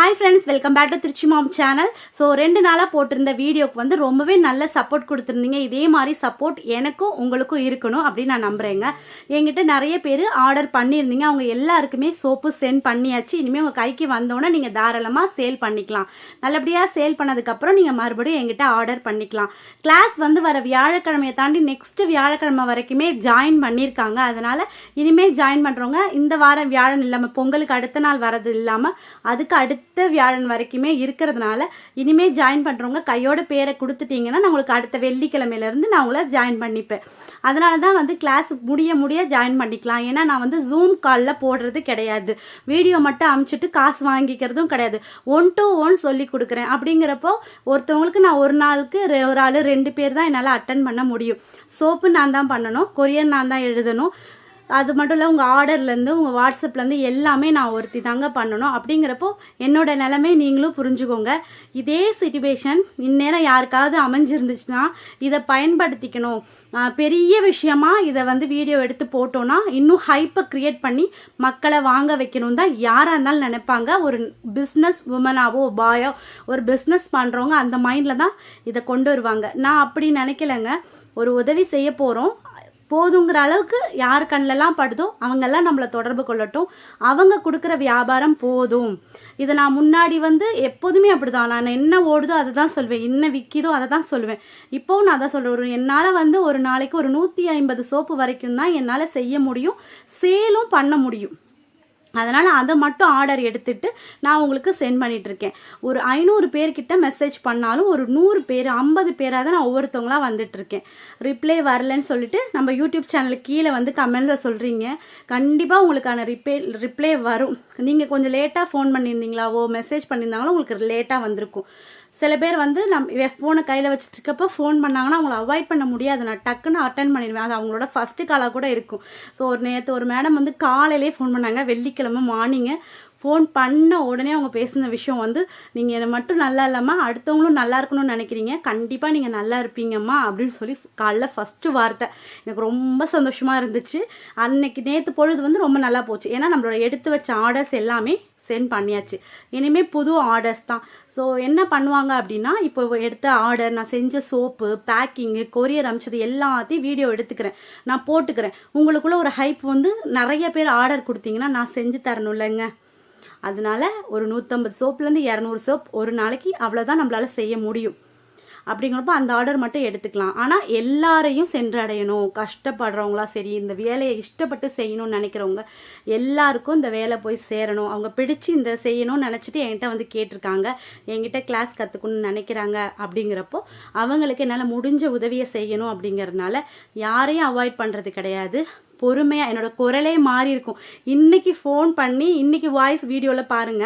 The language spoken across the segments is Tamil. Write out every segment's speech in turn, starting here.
Hi friends welcome back to Trichy mom channel so ரெண்டு நாளாக போட்டிருந்த வீடியோக்கு வந்து ரொம்பவே நல்ல சப்போர்ட் கொடுத்துருந்தீங்க. இதே மாதிரி சப்போர்ட் எனக்கும் உங்களுக்கும் இருக்கணும் அப்படின்னு நான் நம்புகிறேங்க என்கிட்ட நிறைய பேர் ஆர்டர் பண்ணியிருந்தீங்க. அவங்க எல்லாருக்குமே சோப்பு சென்ட் பண்ணியாச்சு. இனிமேல் உங்கள் கைக்கு வந்தோன்னே நீங்கள் தாராளமாக சேல் பண்ணிக்கலாம். நல்லபடியாக சேல் பண்ணதுக்கப்புறம் நீங்கள் மறுபடியும் என்கிட்ட ஆர்டர் பண்ணிக்கலாம். கிளாஸ் வந்து வர வியாழக்கிழமையை தாண்டி நெக்ஸ்ட் வியாழக்கிழமை வரைக்குமே ஜாயின் பண்ணியிருக்காங்க. அதனால் இனிமேல் ஜாயின் பண்ணுறவங்க இந்த வாரம் வியாழன் இல்லாமல் பொங்கலுக்கு அடுத்த நாள் வரது இல்லாமல் அதுக்கு அடுத்த வியாழன் வரைக்குமே இருக்கிறதுனால இனிமே ஜாயின் பண்ணுறவங்க கையோட பேரை கொடுத்துட்டீங்கன்னா நான் உங்களுக்கு அடுத்த வெள்ளிக்கிழமையிலேருந்து நான் உங்களை ஜாயின் பண்ணிப்பேன். அதனால தான் வந்து கிளாஸ் முடிய முடிய ஜாயின் பண்ணிக்கலாம். ஏன்னா நான் வந்து ஜூம் காலில் போடுறது கிடையாது. வீடியோ மட்டும் அமுச்சிட்டு காசு வாங்கிக்கிறதும் கிடையாது. ஒன் டு ஒன் சொல்லி கொடுக்குறேன். அப்படிங்கிறப்போ ஒருத்தவங்களுக்கு நான் ஒரு நாளுக்கு ரெ- ஒரு ஆள் ரெண்டு பேர் தான் என்னால் அட்டன் பண்ண முடியும். சோப்பு நான் தான் பண்ணணும். கொரியர் நான் தான் எழுதணும். அது மட்டும் இல்லை உங்கள் ஆர்டர்லேருந்து உங்கள் வாட்ஸ்அப்லேருந்து எல்லாமே நான் ஒருத்தி தாங்க பண்ணணும். அப்படிங்கிறப்போ என்னோட நிலைமை நீங்களும் புரிஞ்சுக்கோங்க. இதே சுச்சுவேஷன் இந்நேரம் யாருக்காவது அமைஞ்சிருந்துச்சுன்னா இதை பயன்படுத்திக்கணும். பெரிய விஷயமா இதை வந்து வீடியோ எடுத்து போட்டோன்னா இன்னும் ஹைப்பை கிரியேட் பண்ணி மக்களை வாங்க வைக்கணும் தான் யாராக இருந்தாலும் நினைப்பாங்க. ஒரு பிஸ்னஸ் உமனாவோ பாயோ ஒரு பிஸ்னஸ் பண்ணுறவங்க அந்த மைண்டில் தான் இதை கொண்டு வருவாங்க. நான் அப்படி நினைக்கலங்க. ஒரு உதவி செய்ய போகிறோம் போதுங்கிற அளவுக்கு யார் கண்ணிலலாம் படுதோ அவங்கெல்லாம் நம்மளை தொடர்பு கொள்ளட்டும். அவங்க கொடுக்குற வியாபாரம் போதும். இதை நான் முன்னாடி வந்து எப்போதுமே அப்படிதான். நான் என்ன ஓடுதோ அதை தான் சொல்வேன். என்ன விற்கிதோ அதை தான் சொல்லுவேன் இப்போவும் நான் அதான் சொல்கிறேன் ஒரு என்னால் வந்து ஒரு நாளைக்கு ஒரு நூற்றி ஐம்பது சோப்பு வரைக்கும் தான் என்னால் செய்ய முடியும். சேலும் பண்ண முடியும். அதனால் அதை மட்டும் ஆர்டர் எடுத்துட்டு நான் உங்களுக்கு சென்ட் பண்ணிட்டு இருக்கேன் ஒரு ஐநூறு பேர்கிட்ட மெசேஜ் பண்ணாலும் ஒரு நூறு பேர் ஐம்பது பேராக தான் நான் ஒவ்வொருத்தவங்களாக வந்துட்டு இருக்கேன் ரிப்ளை வரலன்னு சொல்லிட்டு நம்ம யூடியூப் சேனலுக்கு கீழே வந்து கமெண்ட்ல சொல்கிறீங்க கண்டிப்பாக உங்களுக்கான ரிப்ளை ரிப்ளை வரும். நீங்கள் கொஞ்சம் லேட்டாக ஃபோன் பண்ணியிருந்தீங்களாவோ மெசேஜ் பண்ணியிருந்தாங்களோ உங்களுக்கு லேட்டாக வந்திருக்கும். சில பேர் வந்து நம்ம ஃபோனை கையில் வச்சுட்டு இருக்கப்போ ஃபோன் பண்ணாங்கன்னா அவங்கள அவாய்ட் பண்ண முடியாது. நான் டக்குன்னு அட்டன் பண்ணிடுவேன். அது அவங்களோட ஃபஸ்ட்டு காலாக கூட இருக்கும். ஸோ ஒரு நேற்று ஒரு மேடம் வந்து காலையிலே ஃபோன் பண்ணாங்க. வெள்ளிக்கிழமை மார்னிங்கு ஃபோன் பண்ண உடனே அவங்க பேசின விஷயம் வந்து நீங்கள் என்னை மட்டும் நல்லா இல்லாமல் அடுத்தவங்களும் நல்லா இருக்கணும்னு நினைக்கிறீங்க. கண்டிப்பாக நீங்கள் நல்லா இருப்பீங்கம்மா அப்படின்னு சொல்லி காலைல ஃபஸ்ட்டு வார்த்தை. எனக்கு ரொம்ப சந்தோஷமாக இருந்துச்சு. அன்னைக்கு நேற்று பொழுது வந்து ரொம்ப நல்லா போச்சு. ஏன்னா நம்மளோட எடுத்து வச்ச ஆர்டர்ஸ் எல்லாமே சென்ட் பண்ணியாச்சு. இனிமேல் புது ஆர்டர்ஸ் தான். ஸோ என்ன பண்ணுவாங்க அப்படின்னா இப்போ எடுத்த ஆர்டர் நான் செஞ்ச சோப்பு பேக்கிங்கு கொரியர் அமிச்சது எல்லாத்தையும் வீடியோ எடுத்துக்கிறேன். நான் போட்டுக்கிறேன். உங்களுக்குள்ள ஒரு ஹைப் வந்து நிறைய பேர் ஆர்டர் கொடுத்தீங்கன்னா நான் செஞ்சு தரணும் இல்லைங்க அதனால ஒரு நூற்றம்பது சோப்புலேருந்து இரநூறு சோப் ஒரு நாளைக்கு அவ்வளோதான் நம்மளால செய்ய முடியும். அப்படிங்கிறப்போ அந்த ஆர்டர் மட்டும் எடுத்துக்கலாம். ஆனால் எல்லாரையும் சென்றடையணும். கஷ்டப்படுறவங்களா சரி இந்த வேலையை இஷ்டப்பட்டு செய்யணும்னு நினைக்கிறவங்க எல்லாருக்கும் இந்த வேலை போய் சேரணும். அவங்க பிடிச்சு இந்த செய்யணும்னு நினச்சிட்டு என்கிட்ட வந்து கேட்டிருக்காங்க. என்கிட்ட கிளாஸ் கற்றுக்கணும்னு நினைக்கிறாங்க அப்படிங்கிறப்போ அவங்களுக்கு என்னால் முடிஞ்ச உதவியை செய்யணும் அப்படிங்கறதுனால யாரையும் அவாய்ட் பண்ணுறது கிடையாது. பொறுமையா என்னோட குரலே மாறி இருக்கும். இன்னைக்கு ஃபோன் பண்ணி இன்னைக்கு வாய்ஸ் வீடியோல பாருங்க.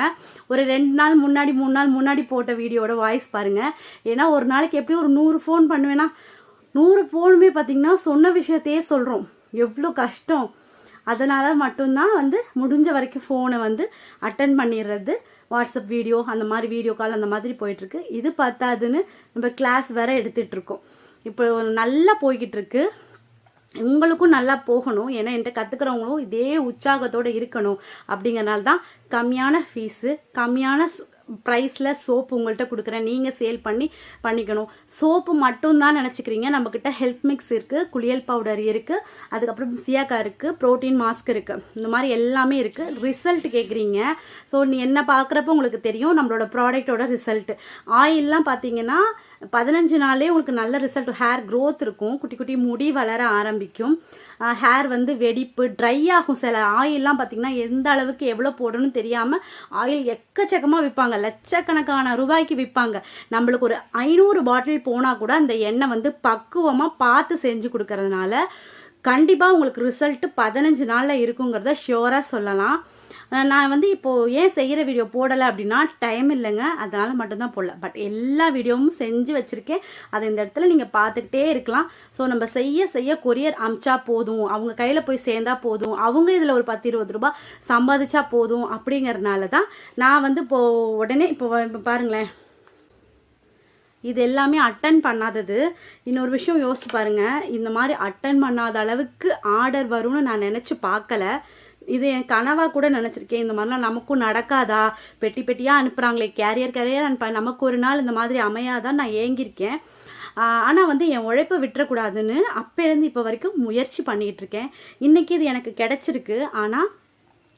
ஒரு ரெண்டு நாள் முன்னாடி மூணு நாள் முன்னாடி போட்ட வீடியோட வாய்ஸ் பாருங்க. ஏன்னா ஒரு நாளைக்கு எப்படியும் ஒரு நூறு ஃபோன் பண்ணுவேன்னா நூறு ஃபோனுமே பார்த்தீங்கன்னா சொன்ன விஷயத்தையே சொல்றோம். எவ்வளோ கஷ்டம். அதனால மட்டும்தான் வந்து முடிஞ்ச வரைக்கும் ஃபோனை வந்து அட்டன் பண்ணிடுறது. வாட்ஸ்அப் வீடியோ அந்த மாதிரி வீடியோ கால் அந்த மாதிரி போயிட்டுருக்கு. இது பத்தாதுன்னு நம்ம கிளாஸ் வேற எடுத்துட்டு இருக்கோம். இப்போ நல்லா போய்கிட்டு இருக்கு. உங்களுக்கும் நல்லா போகணும். ஏன்னா என்கிட்ட கத்துக்கிறவங்களும் இதே உற்சாகத்தோட இருக்கணும். அப்படிங்கறனால தான் கம்மியான ஃபீஸு கம்மியான ப்ரைஸில் சோப்பு உங்கள்கிட்ட கொடுக்குறேன். நீங்கள் சேல் பண்ணி பண்ணிக்கணும். சோப்பு மட்டும்தான் நினச்சிக்கிறீங்க. நம்மக்கிட்ட ஹெல்த் மிக்ஸ் இருக்குது குளியல் பவுடர் இருக்குது அதுக்கப்புறம் சியாக்கா இருக்குது ப்ரோட்டீன் மாஸ்க் இருக்குது இந்த மாதிரி எல்லாமே இருக்குது ரிசல்ட் கேட்குறீங்க ஸோ நீ என்ன பார்க்குறப்ப உங்களுக்கு தெரியும் நம்மளோட ப்ராடக்ட்டோட ரிசல்ட் ஆயில்லாம் பார்த்தீங்கன்னா பதினஞ்சு நாளே உங்களுக்கு நல்ல ரிசல்ட் ஹேர் க்ரோத் இருக்கும். குட்டி குட்டி முடி வளர ஆரம்பிக்கும். ஹேர் வந்து வெடிப்பு ட்ரை ஆகும் சில ஆயில்லாம் பார்த்தீங்கன்னா எந்த அளவுக்கு எவ்வளோ போடணும்னு தெரியாமல் ஆயில் எக்கச்சக்கமாக விற்பாங்க. லட்சக்கணக்கான ரூபாய்க்கு விற்பாங்க. நம்மளுக்கு ஒரு ஐநூறு பாட்டில் போனால் கூட அந்த எண்ணெய் வந்து பக்குவமாக பார்த்து செஞ்சு கொடுக்கறதுனால கண்டிப்பாக உங்களுக்கு ரிசல்ட் பதினஞ்சு நாளில் இருக்குங்கிறத ஷியோராக சொல்லலாம். நான் வந்து இப்போது ஏன் செய்கிற வீடியோ போடலை அப்படின்னா டைம் இல்லைங்க. அதனால் மட்டும்தான் போடல. பட் எல்லா வீடியோவும் செஞ்சு வச்சுருக்கேன். அதை இந்த இடத்துல நீங்கள் பார்த்துக்கிட்டே இருக்கலாம். ஸோ நம்ம செய்ய செய்ய கொரியர் அமிச்சா போதும். அவங்க கையில் போய் சேர்ந்தா போதும். அவங்க இதில் ஒரு பத்து இருபது ரூபாய் சம்பாதிச்சா போதும் அப்படிங்கறதுனால தான் நான் வந்து இப்போ உடனே இப்போ இப்போ பாருங்களேன். இது எல்லாமே அட்டன் பண்ணாதது. இன்னொரு விஷயம் யோசிச்சு பாருங்கள் இந்த மாதிரி அட்டன் பண்ணாத அளவுக்கு ஆர்டர் வரும்னு நான் நினச்சி பார்க்கல. இது என் கனவாக கூட நினச்சிருக்கேன். இந்த மாதிரிலாம் நமக்கும் நடக்காதா? பெட்டி பெட்டியாக அனுப்புகிறாங்களே கேரியர் கேரியர் அனுப்ப நமக்கு ஒரு நாள் இந்த மாதிரி அமையாதான் நான் ஏங்கியிருக்கேன். ஆனால் வந்து என் உழைப்பை விட்டுறக்கூடாதுன்னு அப்போலேருந்து இப்போ வரைக்கும் முயற்சி பண்ணிகிட்டு இருக்கேன் இன்றைக்கி இது எனக்கு கிடைச்சிருக்கு. ஆனால்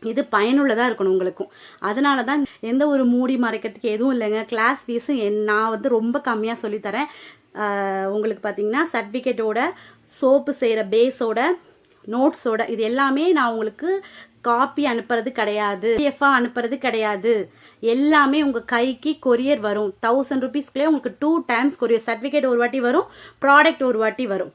இது பயனுள்ளதாக இருக்கணும் உங்களுக்கும். அதனால தான் எந்த ஒரு மூடி மறைக்கிறதுக்கு எதுவும் இல்லைங்க. கிளாஸ் ஃபீஸும் என் நான் வந்து ரொம்ப கம்மியாக சொல்லித்தரேன். உங்களுக்கு பார்த்தீங்கன்னா சர்டிஃபிகேட்டோட சோப்பு செய்கிற பேஸோட நோட்ஸோட இது எல்லாமே நான் உங்களுக்கு காப்பி அனுப்புறது கிடையாது. பிஎஃப்ஆ அனுப்புறது கிடையாது. எல்லாமே உங்கள் கைக்கு கொரியர் வரும். தௌசண்ட் ருபீஸ்க்குள்ளே உங்களுக்கு டூ டைம்ஸ் கொரியர் சர்டிஃபிகேட் ஒரு வாட்டி வரும் ப்ராடக்ட் ஒரு வாட்டி வரும்.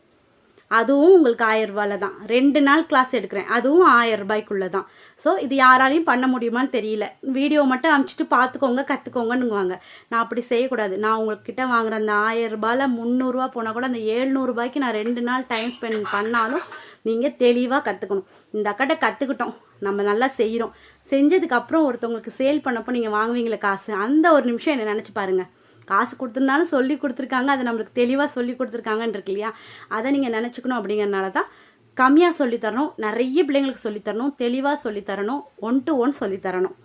அதுவும் உங்களுக்கு ஆயிரம் ரூபாயில தான். ரெண்டு நாள் கிளாஸ் எடுக்கிறேன். அதுவும் ஆயிரம் ரூபாய்க்குள்ள தான் ஸோ இது யாராலையும் பண்ண முடியுமான்னு தெரியல. வீடியோ மட்டும் அனுப்பிச்சிட்டு பார்த்துக்கோங்க கற்றுக்கோங்கன்னுவாங்க நான் அப்படி செய்யக்கூடாது. நான் உங்ககிட்ட வாங்குற அந்த ஆயிரம் ரூபாயில் முந்நூறுரூவா போனால் கூட அந்த ஏழ்நூறுபாய்க்கு நான் ரெண்டு நாள் டைம் ஸ்பெண்ட் பண்ணாலும் நீங்கள் தெளிவாக கற்றுக்கணும் இந்த அக்காட்ட கற்றுக்கிட்டோம் நம்ம நல்லா செய்கிறோம் செஞ்சதுக்கு அப்புறம் ஒருத்தவங்களுக்கு சேல் பண்ணப்போ நீங்கள் வாங்குவீங்களே காசு. அந்த ஒரு நிமிஷம் என்ன நினச்சி பாருங்கள் காசு கொடுத்துருந்தாலும் சொல்லி கொடுத்துருக்காங்க. அதை நம்மளுக்கு தெளிவாக சொல்லி கொடுத்துருக்காங்கன்னு இருக்கு இல்லையா? அதை நீங்கள் நினச்சிக்கணும் அப்படிங்கிறனால தான் கம்மியாக சொல்லித்தரணும் நிறைய பிள்ளைங்களுக்கு சொல்லித்தரணும் தெளிவாக சொல்லித்தரணும் ஒன் டு ஒன் சொல்லித்தரணும்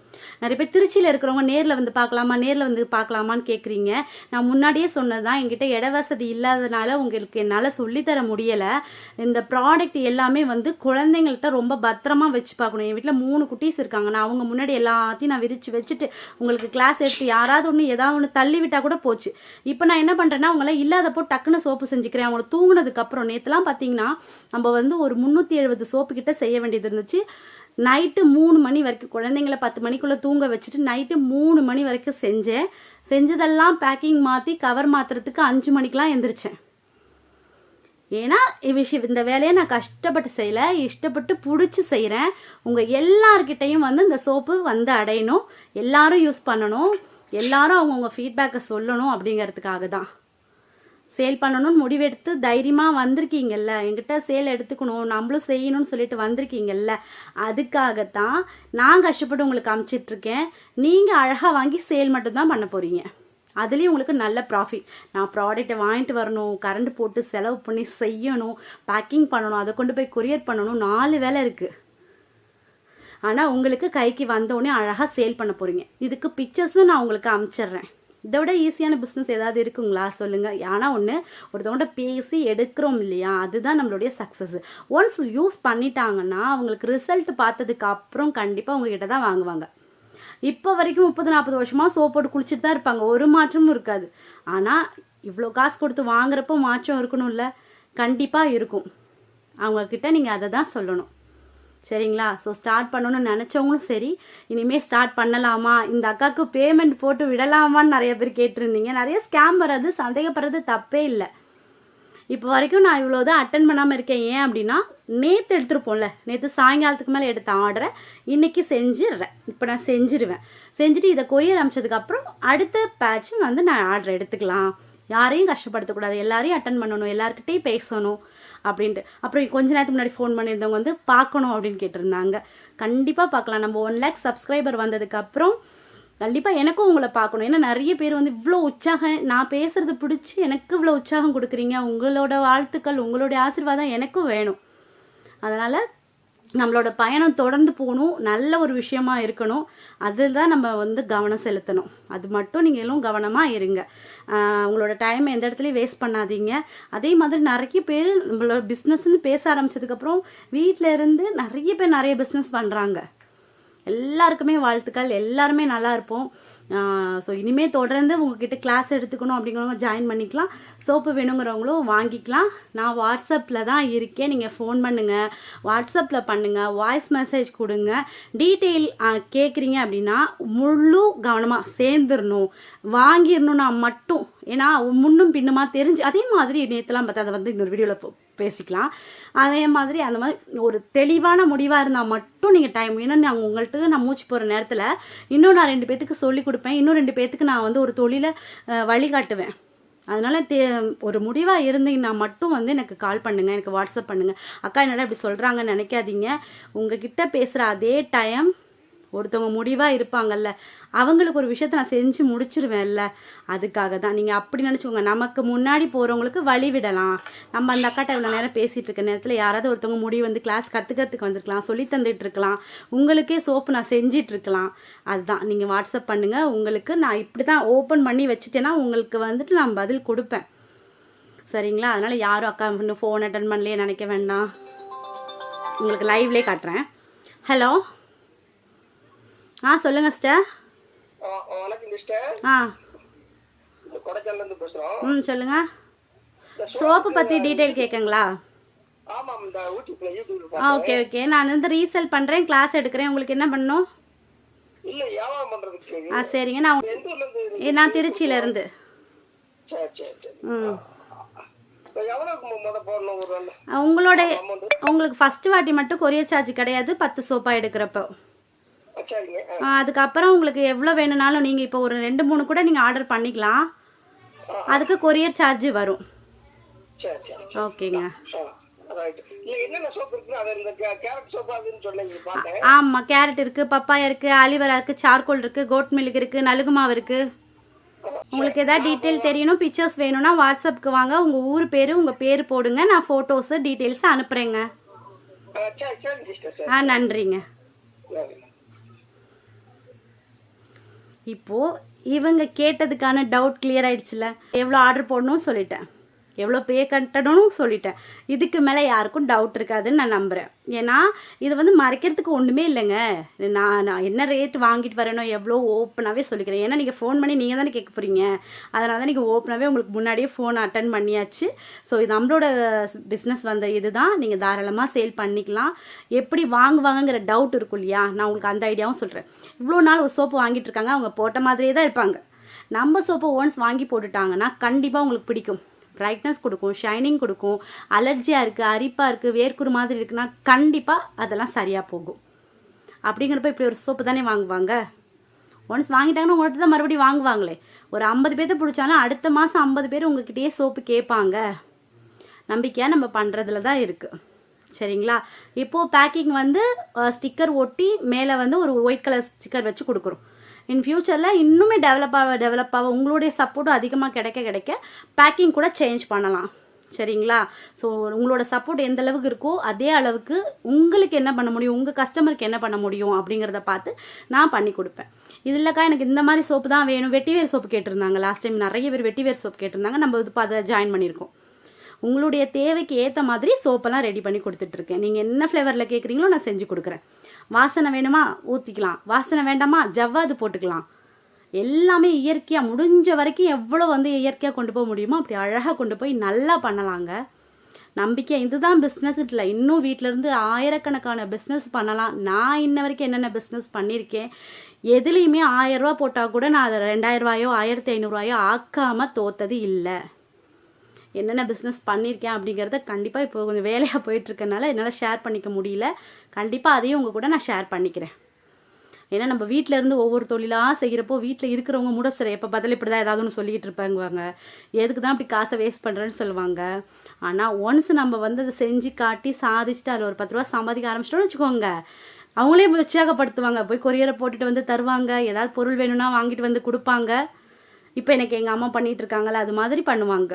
நிறைய பேர் திருச்சியில் இருக்கிறவங்க நேரில் வந்து பார்க்கலாமா நேரில் வந்து பார்க்கலாமான்னு கேட்குறீங்க நான் முன்னாடியே சொன்னதான் என்கிட்ட இட வசதி இல்லாதனால உங்களுக்கு என்னால் சொல்லித்தர முடியலை. இந்த ப்ராடக்ட் எல்லாமே வந்து குழந்தைங்கள்ட்ட ரொம்ப பத்திரமா வச்சு பார்க்கணும். என் வீட்டில் மூணு குட்டீஸ் இருக்காங்க. நான் அவங்க முன்னாடி எல்லாத்தையும் நான் விரிச்சு வச்சுட்டு உங்களுக்கு கிளாஸ் எடுத்து யாராவது ஒன்று ஏதாவது ஒன்று தள்ளி விட்டால் கூட போச்சு. இப்போ நான் என்ன பண்ணுறேன்னா அவங்களாம் இல்லாதப்போ டக்குன்னு சோப்பு செஞ்சுக்கிறேன். அவங்கள தூங்கினதுக்கப்புறம் நேற்றுலாம் பார்த்தீங்கன்னா நம்ம வந்து ஒரு முந்நூற்றி எழுபது சோப்பு கிட்ட செய்ய வேண்டியது இருந்துச்சு. நைட்டு மூணு மணி வரைக்கும் குழந்தைங்கள பத்து மணிக்குள்ளே தூங்க வச்சுட்டு நைட்டு மூணு மணி வரைக்கும் செஞ்சேன். செஞ்சதெல்லாம் பேக்கிங் மாற்றி கவர் மாத்துறதுக்கு அஞ்சு மணிக்கெலாம் எந்திரிச்சேன். ஏன்னா விஷயம் இந்த வேலையை நான் கஷ்டப்பட்டு செய்யல இஷ்டப்பட்டு பிடிச்சி செய்கிறேன் உங்கள் எல்லார்கிட்டையும் வந்து இந்த சோப்பு வந்து அடையணும். எல்லாரும் யூஸ் பண்ணணும். எல்லாரும் அவங்கவுங்க ஃபீட்பேக்கை சொல்லணும் அப்படிங்கிறதுக்காக தான் சேல் பண்ணணும்னு முடிவெடுத்து தைரியமாக வந்திருக்கீங்கல்ல. எங்கிட்ட சேல் எடுத்துக்கணும் நம்மளும் செய்யணும்னு சொல்லிட்டு வந்திருக்கீங்கல்ல. அதுக்காகத்தான் நான் கஷ்டப்பட்டு உங்களுக்கு அமுச்சிட்டுருக்கேன் நீங்கள் அழகாக வாங்கி சேல் மட்டும்தான் பண்ண போகிறீங்க அதுலேயும் உங்களுக்கு நல்ல ப்ராஃபிட் நான் ப்ராடக்ட்டை வாங்கிட்டு வரணும் கரண்ட் போட்டு செலவு பண்ணி செய்யணும் பேக்கிங் பண்ணணும் அதை கொண்டு போய் கொரியர் பண்ணணும் நாலு வேலை இருக்குது ஆனால் உங்களுக்கு கைக்கு வந்தோடனே அழகாக சேல் பண்ண போகிறீங்க இதுக்கு பிக்சர்ஸும் நான் உங்களுக்கு அனுப்பிச்சிடுறேன் இதை விட ஈஸியான பிஸ்னஸ் ஏதாவது இருக்குங்களா? சொல்லுங்க. ஆனால் ஒன்று ஒருத்தவங்கள்ட்ட பேசி எடுக்கிறோம் இல்லையா? அதுதான் நம்மளுடைய சக்ஸஸ் ஒன்ஸ் யூஸ் பண்ணிட்டாங்கன்னா அவங்களுக்கு ரிசல்ட் பார்த்ததுக்கு அப்புறம் கண்டிப்பாக உங்ககிட்ட தான் வாங்குவாங்க. இப்போ வரைக்கும் முப்பது நாற்பது வருஷமா சோப் போட்டு குளிச்சுட்டு தான் இருப்பாங்க. ஒரு மாற்றமும் இருக்காது. ஆனால் இவ்வளோ காசு கொடுத்து வாங்குறப்போ மாற்றம் இருக்கணும்ல? கண்டிப்பாக இருக்கும். அவங்கக்கிட்ட நீங்கள் அதை தான் சொல்லணும். சரிங்களா? ஸோ ஸ்டார்ட் பண்ணணும்னு நினச்சவங்களும் சரி இனிமேல் ஸ்டார்ட் பண்ணலாமா? இந்த அக்காவுக்கு பேமெண்ட் போட்டு விடலாமான்னு நிறைய பேர் கேட்டிருந்தீங்க. நிறைய ஸ்கேம் வர்றது சந்தேகப்படுறது தப்பே இல்லை. இப்போ வரைக்கும் நான் இவ்வளோ தான் அட்டன் பண்ணாமல் இருக்கேன். ஏன் அப்படின்னா நேற்று எடுத்துருப்போம்ல. நேற்று சாயங்காலத்துக்கு மேலே எடுத்த ஆர்டரை இன்னைக்கு செஞ்சிடுறேன். இப்போ நான் செஞ்சிருவேன். செஞ்சுட்டு இதை கொரியர் அனுப்பிச்சதுக்கப்புறம் அடுத்த பேட்சும் வந்து நான் ஆர்டர் எடுத்துக்கலாம். யாரையும் கஷ்டப்படுத்தக்கூடாது. எல்லாரையும் அட்டன் பண்ணணும். எல்லாருக்கிட்டையும் பேசணும். அப்படின்ட்டு. அப்புறம் கொஞ்ச நேரத்துக்கு முன்னாடி ஃபோன் பண்ணியிருந்தவங்க வந்து பார்க்கணும் அப்படின்னு கேட்டிருந்தாங்க. கண்டிப்பாக பார்க்கலாம். நம்ம ஒன் லேக் சப்ஸ்கிரைபர் வந்ததுக்கப்புறம் கண்டிப்பாக எனக்கும் உங்களை பார்க்கணும். ஏன்னா நிறைய பேர் வந்து இவ்வளோ உற்சாகம் நான் பேசுறது பிடிச்சி எனக்கு இவ்வளோ உற்சாகம் கொடுக்குறீங்க. உங்களோட வாழ்த்துக்கள் உங்களுடைய ஆசீர்வாதம் எனக்கும் வேணும். அதனால் நம்மளோட பயணம் தொடர்ந்து போகணும். நல்ல ஒரு விஷயமா இருக்கணும். அதில் தான் நம்ம வந்து கவனம் செலுத்தணும். அது மட்டும் நீங்களும் கவனமாக இருங்க. உங்களோட டைம் எந்த இடத்துலையும் வேஸ்ட் பண்ணாதீங்க. அதே மாதிரி நிறைய பேர் நம்மளோட பிஸ்னஸ்ன்னு பேச ஆரம்பிச்சதுக்கப்புறம் வீட்டில் இருந்து நிறைய பேர் நிறைய பிஸ்னஸ் பண்ணுறாங்க எல்லாருக்குமே வாழ்த்துக்கள். எல்லாருமே நல்லா இருப்போம். ஸோ இனிமேல் தொடர்ந்து உங்ககிட்ட கிளாஸ் எடுத்துக்கணும் அப்படிங்கிறவங்க ஜாயின் பண்ணிக்கலாம். சோப்பு வேணுங்கிறவங்களும் வாங்கிக்கலாம். நான் வாட்ஸ்அப்பில் தான் இருக்கேன். நீங்கள் ஃபோன் பண்ணுங்கள் வாட்ஸ்அப்பில் பண்ணுங்கள் வாய்ஸ் மெசேஜ் கொடுங்க. டீட்டெயில் கேட்குறீங்க அப்படின்னா முழு கவனமாக சேர்ந்துடணும் வாங்கிடணும்னா மட்டும். ஏன்னா முன்னும் பின்னுமா தெரிஞ்சு அதே மாதிரி நேற்றுலாம் பார்த்தா அதை வந்து இன்னொரு வீடியோவில் பேசிக்கலாம். அதே மாதிரி அந்த மாதிரி ஒரு தெளிவான முடிவாக இருந்தால் மட்டும் நீங்கள் டைம் ஏன்னா நான் உங்கள்கிட்ட நான் மூச்சு போகிற நேரத்தில் இன்னும் நான் ரெண்டு பேத்துக்கு சொல்லி கொடுப்பேன். இன்னும் ரெண்டு பேத்துக்கு நான் வந்து ஒரு தொழிலை வழிகாட்டுவேன். அதனால தே ஒரு முடிவாக இருந்தீங்கன்னா மட்டும் வந்து எனக்கு கால் பண்ணுங்கள் எனக்கு வாட்ஸ்அப் பண்ணுங்கள் அக்கா என்னடா இப்படி சொல்கிறாங்கன்னு நினைக்காதீங்க. உங்ககிட்ட பேசுகிற அதே டைம் ஒருத்தவங்க முடிவாக இருப்பாங்கல்ல அவங்களுக்கு ஒரு விஷயத்த நான் செஞ்சு முடிச்சிருவேன்ல. அதுக்காக தான். நீங்கள் அப்படி நினச்சிக்கோங்க. நமக்கு முன்னாடி போகிறவங்களுக்கு வழி விடலாம். நம்ம அந்த அக்காட்ட இவ்வளோ நேரம் பேசிகிட்டு இருக்க நேரத்தில் யாராவது ஒருத்தவங்க முடி வந்து கிளாஸ் கற்றுக்கிறதுக்கு வந்திருக்கலாம் சொல்லி தந்துட்டு இருக்கலாம். உங்களுக்கே சோப்பு நான் செஞ்சிட்ருக்கலாம் அதுதான். நீங்கள் வாட்ஸ்அப் பண்ணுங்கள் உங்களுக்கு நான் இப்படி தான் ஓப்பன் பண்ணி வச்சுட்டேன்னா உங்களுக்கு வந்துட்டு நான் பதில் கொடுப்பேன். சரிங்களா? அதனால் யாரும் அக்கா இன்னும் ஃபோன் அட்டன் பண்ணலையே நினைக்க வேண்டாம். உங்களுக்கு லைவ்லேயே காட்டுறேன். ஹலோ ஆ சொல்லுங்கள் சிஸ்டர் வணக்கம் மிஸ்டர் ஆ. கொடைக்கானல்ல இருந்து பேசுறோம். ம் சொல்லுங்கள் சோப்பு பற்றி டீட்டெயில் கேட்குங்களா? ஆமாம் இந்த யூடியூப்ல யூடியூப்ல ஆ ஓகே ஓகே. நான் வந்து ரீசேல் பண்ணுறேன் கிளாஸ் எடுக்கிறேன். உங்களுக்கு என்ன பண்ணணும்? இல்ல வியாபாரம் பண்றதுக்கு ஆ சரிங்க. நான் எந்த ஊர்ல இருந்து நான் திருச்சியிலேருந்து சரி சரி சரி. ம். உங்களோட உங்களுக்கு ஃபஸ்ட்டு வாட்டி மட்டும் கொரியர் சார்ஜ் கிடையாது பத்து சோப்பா எடுக்கிறப்போ. அதுக்கப்புறம் உங்களுக்கு எவ்வளோ வேணும்னாலும் நீங்கள் இப்போ ஒரு ரெண்டு மூணு கூட நீங்கள் ஆர்டர் பண்ணிக்கலாம். அதுக்கு கொரியர் சார்ஜ் வரும். ஓகேங்க. கே- கேரட் இருக்குது பப்பாயா இருக்குது ஆலிவரா இருக்குது சார்கோல் இருக்குது கோட் மில்க் இருக்குது நலுகு மாவு இருக்குது உங்களுக்கு எதாவது டீட்டெயில் தெரியணும் பிக்சர்ஸ் வேணும்னா வாட்ஸ்அப்புக்கு வாங்க. உங்கள் ஊர் பேர் உங்கள் பேர் போடுங்க. நான் ஃபோட்டோஸு டீட்டெயில்ஸ் சரி ஆ நன்றிங்க. இப்போது இப்போ இவங்க கேட்டதுக்கான டவுட் கிளியர் ஆயிடுச்சுல. எவ்வளோ ஆர்டர் போடணும்னு சொல்லிட்டேன். எவ்வளோ பே கட்டணும்னு சொல்லிட்டேன். இதுக்கு மேலே யாருக்கும் டவுட் இருக்காதுன்னு நான் நம்புகிறேன் ஏன்னா இது வந்து மறைக்கிறதுக்கு ஒன்றுமே இல்லைங்க. நான் நான் என்ன ரேட் வாங்கிட்டு வரேனோ எவ்வளோ ஓப்பனாகவே சொல்லிக்கிறேன். ஏன்னா நீங்கள் ஃபோன் பண்ணி நீங்கள் தானே கேட்க போகிறீங்க அதனால தான் நீங்கள் ஓப்பனாகவே உங்களுக்கு முன்னாடியே ஃபோன் அட்டன் பண்ணியாச்சு. ஸோ இது நம்மளோட பிஸ்னஸ் வந்த இதுதான். நீங்கள் தாராளமாக சேல் பண்ணிக்கலாம். எப்படி வாங்குவாங்கங்கிற டவுட் இருக்கும் இல்லையா? நான் உங்களுக்கு அந்த ஐடியாவும் சொல்கிறேன் இவ்வளோ நாள் ஒரு சோப்பு வாங்கிட்டு இருக்காங்க. அவங்க போட்ட மாதிரியே தான் இருப்பாங்க. நம்ம சோப்பை ஒன்ஸ் வாங்கி போட்டுட்டாங்கன்னா கண்டிப்பாக உங்களுக்கு பிடிக்கும். பிரைட்னஸ் கொடுக்கும் ஷைனிங் கொடுக்கும் அலர்ஜியாக இருக்குது அரிப்பாக இருக்குது வேர்க்குறு மாதிரி இருக்குன்னா கண்டிப்பாக அதெல்லாம் சரியாக போகும். அப்படிங்கிறப்ப இப்படி ஒரு சோப்பு தானே வாங்குவாங்க? ஒன்ஸ் வாங்கிட்டாங்கன்னா உங்கள்கிட்ட தான் மறுபடியும் வாங்குவாங்களே. ஒரு ஐம்பது பேர்த்த பிடிச்சாலும் அடுத்த மாதம் ஐம்பது பேர் உங்ககிட்டயே சோப்பு கேட்பாங்க. நம்பிக்கையாக நம்ம பண்ணுறதுல தான் இருக்குது சரிங்களா? இப்போது பேக்கிங் வந்து ஸ்டிக்கர் ஒட்டி மேலே வந்து ஒரு ஒயிட் கலர் ஸ்டிக்கர் வச்சு கொடுக்குறோம். இன் ஃபியூச்சரில் இன்னுமே டெவலப் ஆக டெவலப் ஆக உங்களுடைய சப்போர்ட்டும் அதிகமாக கிடைக்க கிடைக்க பேக்கிங் கூட சேஞ்ச் பண்ணலாம். சரிங்களா? ஸோ உங்களோட சப்போர்ட் எந்த அளவுக்கு இருக்கோ அதே அளவுக்கு உங்களுக்கு என்ன பண்ண முடியும்? உங்கள் கஸ்டமருக்கு என்ன பண்ண முடியும்? அப்படிங்கிறத பார்த்து நான் பண்ணி கொடுப்பேன். இது எனக்கு இந்த மாதிரி சோப்பு தான் வேணும். வெட்டிவேர் சோப்பு கேட்டிருந்தாங்க. லாஸ்ட் டைம் நிறைய பேர் வெட்டிவேர் சோப்பு கேட்டிருந்தாங்க. நம்ம இது அதை ஜாயின் பண்ணியிருக்கோம். உங்களுடைய தேவைக்கு ஏற்ற மாதிரி சோப்பெல்லாம் ரெடி பண்ணி கொடுத்துட்ருக்கேன் நீங்கள் என்ன ஃப்ளேவரில் கேட்குறீங்களோ நான் செஞ்சு கொடுக்குறேன். வாசனை வேணுமா? ஊற்றிக்கலாம் வாசனை வேண்டாமா? ஜவ்வாது போட்டுக்கலாம். எல்லாமே இயற்கையாக முடிஞ்ச வரைக்கும் எவ்வளோ வந்து இயற்கையாக கொண்டு போக முடியுமோ அப்படி அழகாக கொண்டு போய் நல்லா பண்ணலாங்க. நம்பிக்கை இதுதான் பிஸ்னஸ் இல்லை இன்னும் வீட்டிலேருந்து இருந்து ஆயிரக்கணக்கான பிஸ்னஸ் பண்ணலாம். நான் இன்ன வரைக்கும் என்னென்ன பிஸ்னஸ் பண்ணியிருக்கேன் எதுலேயுமே ஆயிரம் ரூபா போட்டால் கூட நான் அதை ரெண்டாயிரம் ரூபாயோ ஆயிரத்தி ஐநூறுரூவாயோ ஆக்காமல் தோத்தது இல்லை. என்னென்ன பிஸ்னஸ் பண்ணியிருக்கேன் அப்படிங்கிறத கண்டிப்பாக இப்போ கொஞ்சம் வேலையாக போயிட்டுருக்கனால என்னால் ஷேர் பண்ணிக்க முடியல. கண்டிப்பாக அதையும் உங்கள் கூட நான் ஷேர் பண்ணிக்கிறேன். ஏன்னா நம்ம வீட்டில இருந்து ஒவ்வொரு தொழிலாக செய்கிறப்போ வீட்டில் இருக்கிறவங்க மூட சரி எப்போ பதில் இப்படி தான் ஏதாவது ஒன்று சொல்லிக்கிட்டு இருப்பாங்க எதுக்கு தான் இப்படி காசை வேஸ்ட் பண்ணுறேன்னு சொல்லுவாங்க. ஆனால் ஒன்ஸ் நம்ம வந்து அதை செஞ்சு காட்டி சாதிச்சுட்டு அதில் ஒரு பத்து ரூபா சம்பாதிக்க ஆரம்பிச்சிட்டோம்னு வச்சுக்கோங்க. அவங்களே உற்சாகப்படுத்துவாங்க. போய் கொரியரை போட்டுட்டு வந்து தருவாங்க. ஏதாவது பொருள் வேணும்னா வாங்கிட்டு வந்து கொடுப்பாங்க. இப்போ எனக்கு எங்கள் அம்மா பண்ணிட்டு இருக்காங்களா அது மாதிரி பண்ணுவாங்க.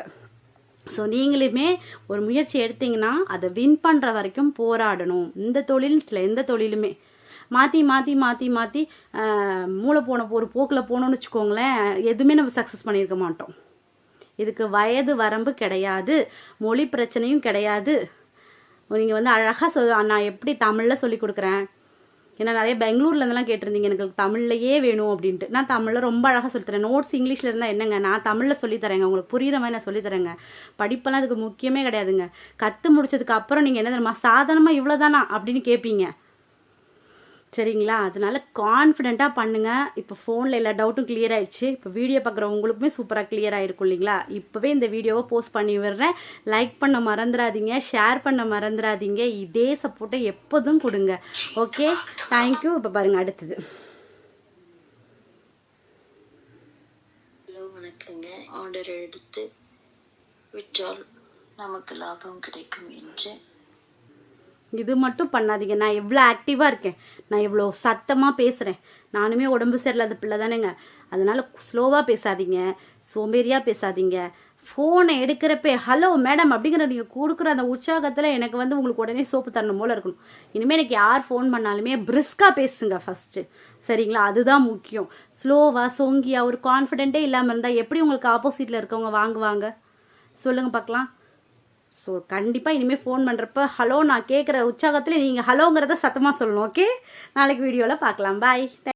ஸோ நீங்களுமே ஒரு முயற்சி எடுத்தீங்கன்னா அதை வின் பண்ணுற வரைக்கும் போராடணும். இந்த தொழில் எந்த தொழிலுமே. மாற்றி மாற்றி மாற்றி மாற்றி மூளை போன ஒரு போக்கில் போனோம்னு வச்சுக்கோங்களேன் எதுவுமே நம்ம சக்ஸஸ் பண்ணியிருக்க மாட்டோம். இதுக்கு வயது வரம்பு கிடையாது மொழி பிரச்சனையும் கிடையாது. நீங்கள் வந்து அழகாக சொல் நான் எப்படி தமிழில் சொல்லி கொடுக்குறேன்? ஏன்னா நிறைய பெங்களூர்ல இருந்தெல்லாம் கேட்டிருந்தீங்க எனக்கு தமிழ்லையே வேணும் அப்படின்ட்டு. நான் தமிழில் ரொம்ப அழகாக சொல்லித்தரேன் நோட்ஸ் இங்கிலீஷில் இருந்தால் என்னங்க நான் தமிழில் சொல்லித்தரேங்க உங்களுக்கு புரியுற மாதிரி நான் சொல்லித்தரேங்க படிப்பெல்லாம் அதுக்கு முக்கியமே கிடையாதுங்க. கற்று முடிச்சதுக்கு அப்புறம் நீங்கள் என்ன தெரியுமா சாதாரணமாக இவ்வளோதானா அப்படின்னு கேட்பீங்க சரிங்களா? அதனால கான்ஃபிடென்ட்டாக பண்ணுங்கள் இப்போ ஃபோனில் எல்லா டவுட்டும் கிளியர் ஆயிடுச்சு. இப்போ வீடியோ பார்க்குற உங்களுக்குமே சூப்பராக கிளியர் ஆகிருக்கும் இல்லைங்களா? இப்போவே இந்த வீடியோவை போஸ்ட் பண்ணி விடுறேன். லைக் பண்ண மறந்துடாதீங்க. ஷேர் பண்ண மறந்துடாதீங்க. இதே சப்போர்ட்டை எப்போதும் கொடுங்க. ஓகே தேங்க்யூ இப்போ பாருங்கள் அடுத்தது. ஹலோ வணக்கங்க. ஆர்டர் எடுத்து விற்றால் நமக்கு லாபம் கிடைக்கும் என்று இது மட்டும் பண்ணாதீங்க. நான் எவ்வளோ ஆக்டிவாக இருக்கேன். நான் எவ்வளோ சத்தமாக பேசுகிறேன் நானுமே உடம்பு சரியில்லாத பிள்ளை தானேங்க. அதனால் ஸ்லோவாக பேசாதீங்க. சோம்பேறியாக பேசாதீங்க. ஃபோனை எடுக்கிறப்ப ஹலோ மேடம் அப்படிங்கிற நீங்கள் கொடுக்குற அந்த உற்சாகத்தில் எனக்கு வந்து உங்களுக்கு உடனே சோப்பு தரணும் போல இருக்கணும். இனிமேல் எனக்கு யார் ஃபோன் பண்ணாலுமே பிரிஸ்காக பேசுங்க ஃபஸ்ட்டு சரிங்களா? அதுதான் முக்கியம். ஸ்லோவாக சொங்கியாக ஒரு கான்ஃபிடென்ட்டே இல்லாமல் இருந்தால் எப்படி உங்களுக்கு ஆப்போசிட்டில் இருக்கவங்க வாங்குவாங்க? சொல்லுங்கள் பார்க்கலாம். ஸோ கண்டிப்பாக இனிமேல் ஃபோன் பண்ணுறப்ப ஹலோ நான் கேட்குற உற்சாகத்தில் நீங்கள் ஹலோங்கிறத சத்தமாக சொல்லணும் ஓகே நாளைக்கு வீடியோவில் பார்க்கலாம். பாய்